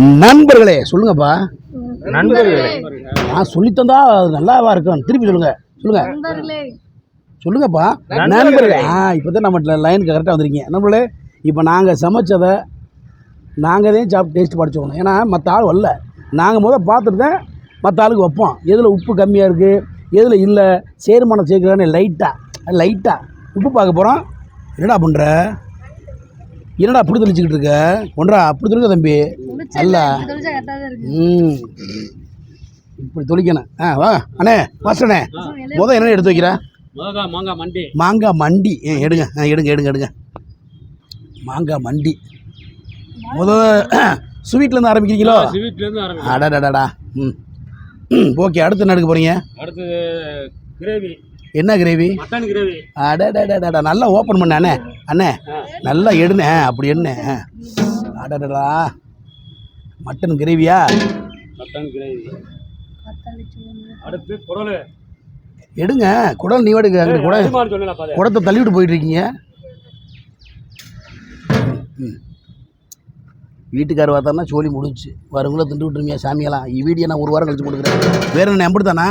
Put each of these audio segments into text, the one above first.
நண்பர்களே சொல்லுங்கப்பா. நண்பர்களே. நான் சொல்லித்தந்தா அது நல்லாவா இருக்கும். திருப்பி சொல்லுங்க. சொல்லுங்க. நண்பர்களே. சொல்லுங்கப்பா. நண்பர்களே. ஆ இப்போ தான் நம்ம லைனுக்கு கரெக்டாக வந்திருக்கீங்க. நண்பர்களே இப்போ நாங்கள் சமைச்சதை நாங்கள் தான் சாப்பிட்டு டேஸ்ட் படிச்சோம் ஏன்னா மற்ற ஆள் வரல. நாங்கள் முதல் பார்த்துட்டு தான் மற்ற ஆளுக்கு வைப்போம். எதில் உப்பு கம்மியாக இருக்குது எதில் இல்லை சேர்மானம் சேர்க்கலான்னு லைட்டாக லைட்டாக உப்பு பார்க்க போகிறோம் என்னடா பண்ணுற என்னடா அப்படி தெளிச்சுக்கிட்டு இருக்க? ஒன்றா அப்படி தெளிக்க தம்பி அல்ல ம். இப்படி தொளிக்கணும் ஆ வா. அண்ணே மாஸ்டர்ண்ணே முதல் என்ன எடுத்து வைக்கிற? மாங்காய் மண்டி. மாங்காய் மண்டி. ஏ எடுங்க. ஆ எடுங்க எடுங்க எடுங்க. மாங்காய் மண்டி. முத ஸ்வீட்லேருந்து ஆரம்பிக்கிறீங்களோ? ஸ்வீட்ல இருந்து ஆரம்பிக்கும் அடடடடா. ம். ம் ஓகே அடுத்து என்ன எடுக்க போகிறீங்க அடுத்து கிரேவி. என்ன கிரேவி அடடடடா நல்லா ஓப்பன் பண்ண அண்ணே. அண்ணே நல்லா எடுண்ணே அப்படி என்ன அடடடா மட்டன் கிரேவியா மட்டன் கிரேவி அடுத்து குடலு. எடுங்க. குடல் நீ எடுக்க அங்கே குட அதிகமாக சொன்னேன் பாரு குடத்தை தள்ளிவிட்டு போயிட்டு இருக்கீங்க ம். வீட்டுக்கார் பார்த்தாருன்னா சோழி முடிச்சு வருங்கள திண்டு விட்டுருங்க சாமியெல்லாம். இ வீடியோ நான் ஒரு வாரம் கழிச்சு கொடுக்குறேன் வேற என்ன எப்படி தானா?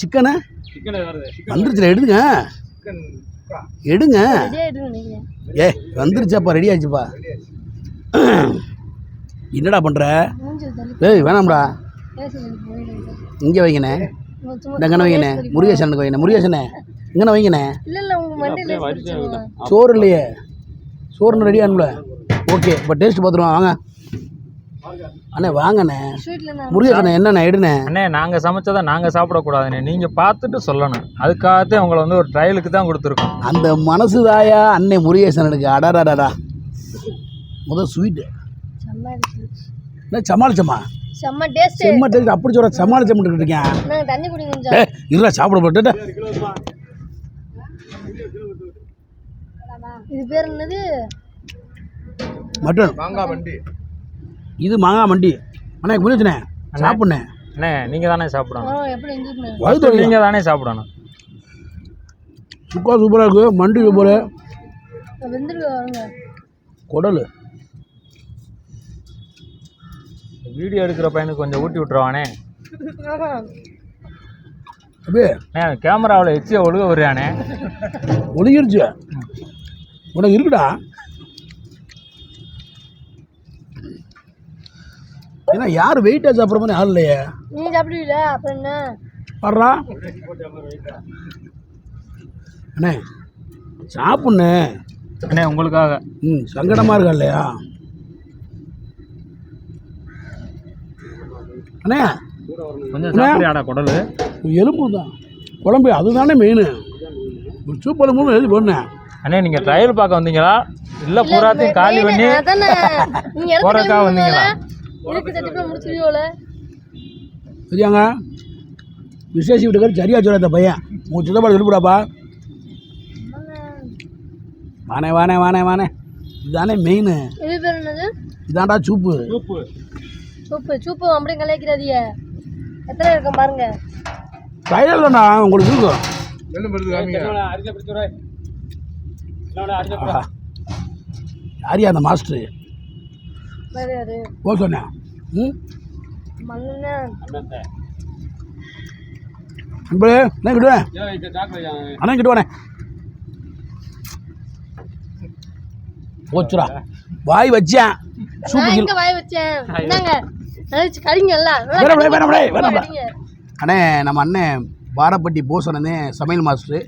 சிக்கனு? சிக்கன் வருது சிக்கன் வந்துருச்சுல எடுங்க. சிக்கன் எடுங்க. ஏ வந்துருச்சாப்பா ரெடி ஆச்சுப்பா என்னடா பண்ணுற ஏய் வேணாம்டா. இங்கே வைங்கண்ணே. இந்த எங்கன வைங்கண்ணே. முருகேசனுக்கு வைங்கண்ணே. முருகேசனே இங்கன வைங்கண்ணே. சோறு இல்லையே. சோறுன்னு ரெடி ஆகணும்ல. ஓகே இப்போ டேஸ்ட் பார்த்துருவோம் வாங்க. அண்ணே வாங்கண்ணே. முருகேசனே என்னண்ணே எடுண்ணே? அண்ணே நாங்கள் சமைச்சதை நாங்கள் சாப்பிடக்கூடாதுண்ணே. நீங்கள் பார்த்துட்டு சொல்லணும். அதுக்காகத்தான் உங்களை வந்து ஒரு ட்ரையலுக்கு தான் கொடுத்துருக்கோம். அந்த மனசு தாயா அண்ணே முருகேசனுக்கு? அடாடாடா முதல் ஸ்வீட்டு என்ன சமாளிச்சம்மா செம்ம டேஸ்ட்டு செம்ம டேஸ்ட் அப்படி சொல்ற இருக்கேன் தண்ணி குடிங்க கொஞ்சம். ஏ இருடா சாப்பிட போட்டு இது பேர் என்னது? மட்டன். மாங்காய் மண்டி இது மாங்காய் மண்டி. அண்ணே முருகேசனே சாப்பிட்ணே அண்ணே நீங்கள் தானே சாப்பிடணும். வயிற்று நீங்கள் தானே சாப்பிடணும். சுக்கா சூப்பராக இருக்குது மண்டி சூப்பர். குடல். வீடியோ எடுக்கிற பையனுக்கு கொஞ்சம் ஊட்டி விட்டுருவானே. அப்படியே. கேமராவில் எச்சியை ஒழுக வருவானே ஒழுகிருச்சு உனக்கு இருக்குடா. ஏன்னா யார் வெயிட்டாக சாப்பிட்ற மாதிரி ஆள் இல்லையே. நீ சாப்பிடுவீல அப்புறம் என்ன? வர்றா. அண்ணே சாப்பிட்ணே. அண்ணே உங்களுக்காக. ம் சங்கடமாக இருக்கா இல்லையா? அண்ணே. கொஞ்சம் சாப்பிட்றியாடா குடல்? எலும்பு தான் குழம்பு அதுதானே மெயின் ஒரு சூப்பர் மூணு எழுதி போடணேன் அண்ணே நீங்கள் ட்ரையல் பார்க்க வந்தீங்களா? இல்லை பூராத்தையும் காலி பண்ணி போறதுக்காக வந்தீங்களா? சரியாங்க. விசேஷ வீட்டுக்கார் சரியா சொல்ல அந்த பையன். உன் சித்தப்பாடு சொல்லிவிடாப்பா. வானே வானே வானே வானே. இதுதானே மெயின் இது பேர் என்னது? இதான்டா சூப்பு. சூப்பு. சூப்பு சூப்பு அப்படியே கலைக்கிறாதிய எத்தனை இருக்கும் பாருங்க. தான்டா உங்களுக்கு இருக்கும். யாரியா அந்த மாஸ்டரு? மண்ணு அண்ணன் நண்பரே என்ன கிட்டுவேன் அண்ணன் கிட்டுவானே போச்சுடா. வாய் வச்சேன் சூப்பு நான் கில் எங்க வாய வச்சேன். அண்ணே நம்ம அண்ணன் பாரப்பட்டி போசனே சமையல் மாஸ்டரு.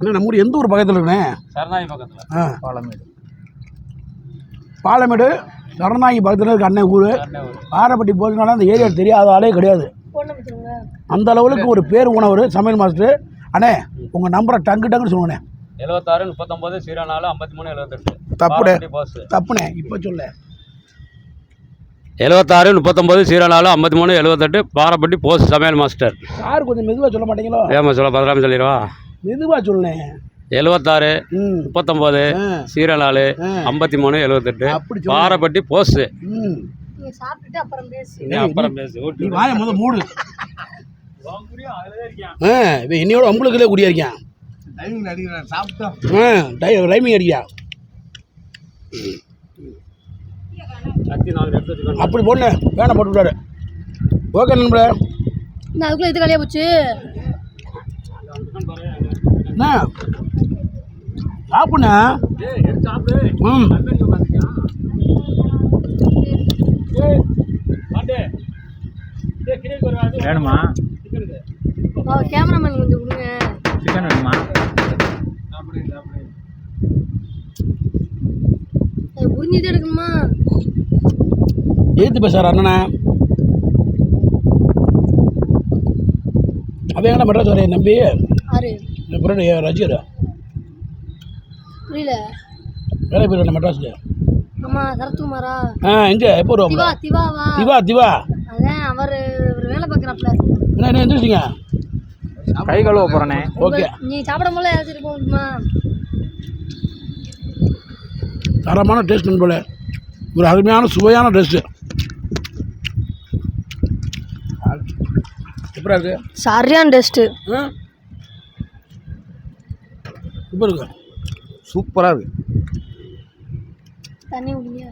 அண்ணே நம்ம ஊர் எந்த ஊர் பக்கத்தில் இருக்குண்ணே? பக்கத்தில். ஆ. பாலமேடு. பாலமேடு சரணாகி பக்கத்தில் இருக்க அண்ணன் ஊர் பாரப்பட்டி போசனால அந்த ஏரியா தெரியாத ஆளே கிடையாது. அந்த அளவுக்கு ஒரு பேர் உணவர் சமையல் மாஸ்டர். அண்ணே உங்கள் நம்பரை டங்கு டங்குன்னு சொல்லுங்கண்ணே. எழுபத்தாறு முப்பத்தொம்பது ஜீரோ நாலு ஐம்பத்தி மூணு எழுபத்தெட்டு தப்புடே பாஸ் தப்புண்ணே. இப்போ சொல்ல. எழுபத்தாறு முப்பத்தொம்பது ஜீரோ நாலு ஐம்பத்தி மூணு எழுபத்தெட்டு பாரப்பட்டி போஸ்ட் சமையல் மாஸ்டர். சார் கொஞ்சம் மெதுவாக சொல்ல மாட்டீங்களோ? ஏமா சொல்ல பதிலாம சொல்லிடுவா? மெதுவாக சொல்லேன் எழுபத்தாறு ம். முப்பத்தொம்பது ஜீரோ நாலு ஆ. ஐம்பத்தி மூணு எழுபத்தெட்டு பாரப்பட்டி போஸ்ட். ம். நீங்க சாப்பிட்டுட்டு அப்புறம் பேசு. அப்புறம் பேசு நீ வாய முத மூடு. ஆ இவன் என்னையோட அம்பளுக்குள்ளே குடியா இருக்கான். ஆ டை ரைமிங் அடிக்கா கத்தி நாலு எடுத்து வச்சுக்கணும் அப்படி பொண்ணு வேணாம் போட்டு விட்டாரு. ஓகே நண்பர்களே நான் அதுக்குள்ள இது கலையா போச்சு? என்ன? சாப்பிடுண்ணா ம். வேணுமா? கேமராமேன் கொஞ்சம் கொடுங்க. சிக்கன் வேணுமா? சாப்பிடு சாப்பிடு. அது புரிஞ்சுட்டு எடுக்கணுமா? எழுத்து பேசுறாரு அண்ணனா. அவன் எங்கடா மெட்ராஸ் வரைய நம்பி ரஜிகர்? புரியல. வேலை போயிரு மெட்ராஸுக்கு. ஆமா சரத்குமாரா? ஆ எங்கே? எப்போ திவா வருவாங்க திவாவா? திவா திவா. அதான் அவர் ஒரு வேலை பார்க்குறாப்ல. என்ன என்ன எந்திரிச்சிங்க? கை கழுவ போகிறேனே ஓகே. நீ சாப்பிடும் போல ஏதாச்சும் போக முடியுமா தரமான டேஸ்ட் நண்பர்களே ஒரு அருமையான சுவையான டேஸ்ட்டு எப்படி இருக்கு? சரியான டெஸ்ட்டு இப்போ இருக்கு. சூப்பராக இருக்கு. தண்ணி குடிங்க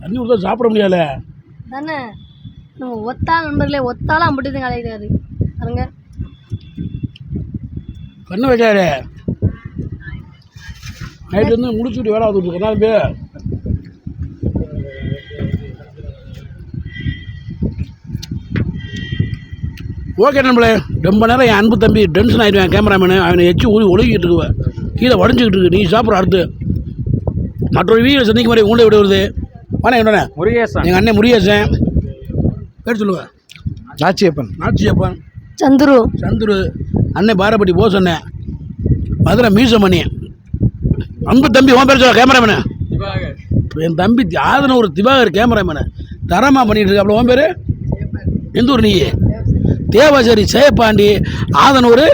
தண்ணி கொடுத்தா சாப்பிட முடியல தானே? நம்ம ஒத்தாள் நண்பர்களே ஒத்தாலும் அம்பிட்டு தான் கலைக்கிறாரு பாருங்க. கண்ணு வைக்காரு நைட்டு வந்து முடிச்சுட்டு வேலை வந்துட்டு இருக்கேன் ஓகே நம்மளே ரொம்ப நேரம் என் அன்பு தம்பி டென்ஷன் ஆகிடுவேன் கேமராமேனு அவனை எச்சு ஊறி ஒழுகிட்டு இருக்குவேன் கீழே வடிஞ்சிக்கிட்டு இருக்கு நீ சாப்பிட்ற அடுத்து. மற்றொரு வீடியோ சந்திக்கும் மாதிரி உங்களை விட வருது வாணே என்னண்ணே? முருகேசன். எங்கள் அண்ணன் முருகேசன். பேர் சொல்லுவேன் நாச்சியப்பன். நாச்சியப்பன். சந்துரு. சந்துரு. அண்ணன் பாரப்பட்டி போஸ் அண்ணன் மதுரை மீசமணி. அன்பு தம்பி உன் பேர் சொல்ல கேமராமேனு என் தம்பி ஆதன ஒரு திவாகர் கேமராமேனு தரமாக பண்ணிட்டு இருக்க அவ்வளோ உன் பேர்? எந்த ஊர் நீ? தேவசரி சேப்பாண்டி ஆதனூர்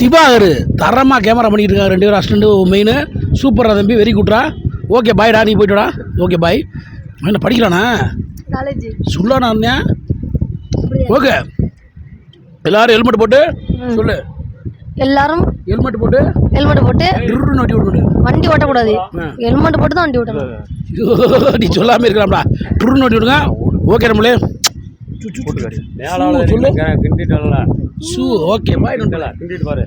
திவாகர். தரமாக கேமரா பண்ணிட்டு இருக்காங்க ரெண்டு பேரும் அசிஸ்டண்ட்டு மெயின் சூப்பராக தம்பி வெரி குட்ரா ஓகே பாய்டா நீ போய்ட்டுடா ஓகே பாய் என்ன படிக்கிறானா சொல்லானா இருந்தேன். ஓகே எல்லாரும் ஹெல்மெட் போட்டு சொல்லு. எல்லாரும்? ஹெல்மெட் போட்டு. ஹெல்மெட் போட்டு? வண்டி ஓட்டு வண்டி ஓட்டக்கூடாது. ஹெல்மெட் போட்டு தான் வண்டி ஓட்டணும். நீ சொல்லாமல் இருக்கலாம்டா. ட்ருன்னு ஓட்டி விடுங்க ஓகே நம்மளே. சொல்லு. கிண்டிட்டு வரல சூ ஓகே பாய் கிண்டிட்டு பாரு